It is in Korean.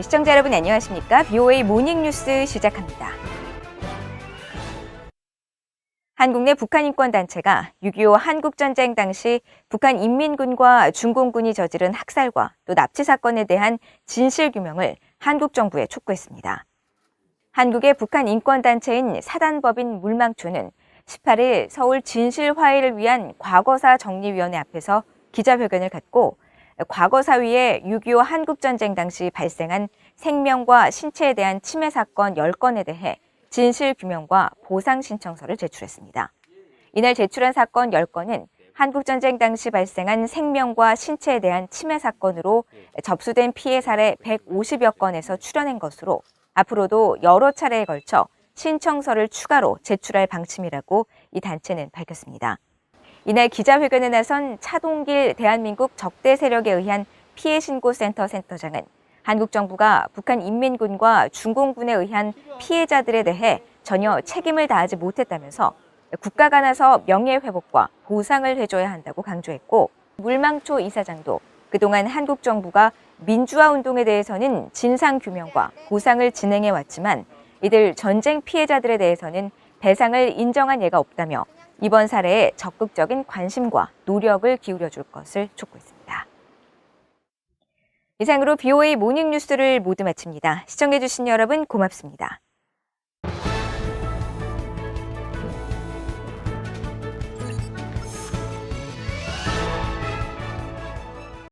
시청자 여러분 안녕하십니까? BOA 모닝뉴스 시작합니다. 한국 내 북한 인권단체가 6.25 한국전쟁 당시 북한 인민군과 중공군이 저지른 학살과 또 납치 사건에 대한 진실규명을 한국 정부에 촉구했습니다. 한국의 북한 인권단체인 사단법인 물망초는 18일 서울 진실화해를 위한 과거사 정리위원회 앞에서 기자회견을 갖고 과거사 위에 6.25 한국전쟁 당시 발생한 생명과 신체에 대한 침해 사건 10건에 대해 진실 규명과 보상 신청서를 제출했습니다. 이날 제출한 사건 10건은 한국전쟁 당시 발생한 생명과 신체에 대한 침해 사건으로 접수된 피해 사례 150여 건에서 출연한 것으로 앞으로도 여러 차례에 걸쳐 신청서를 추가로 제출할 방침이라고 이 단체는 밝혔습니다. 이날 기자회견에 나선 차동길 대한민국 적대 세력에 의한 피해 신고 센터 센터장은 한국 정부가 북한 인민군과 중공군에 의한 피해자들에 대해 전혀 책임을 다하지 못했다면서 국가가 나서 명예 회복과 보상을 해줘야 한다고 강조했고 물망초 이사장도 그동안 한국 정부가 민주화 운동에 대해서는 진상 규명과 보상을 진행해 왔지만 이들 전쟁 피해자들에 대해서는 배상을 인정한 예가 없다며 이번 사례에 적극적인 관심과 노력을 기울여 줄 것을 촉구했습니다. 이상으로 BOA 모닝 뉴스를 모두 마칩니다. 시청해 주신 여러분 고맙습니다.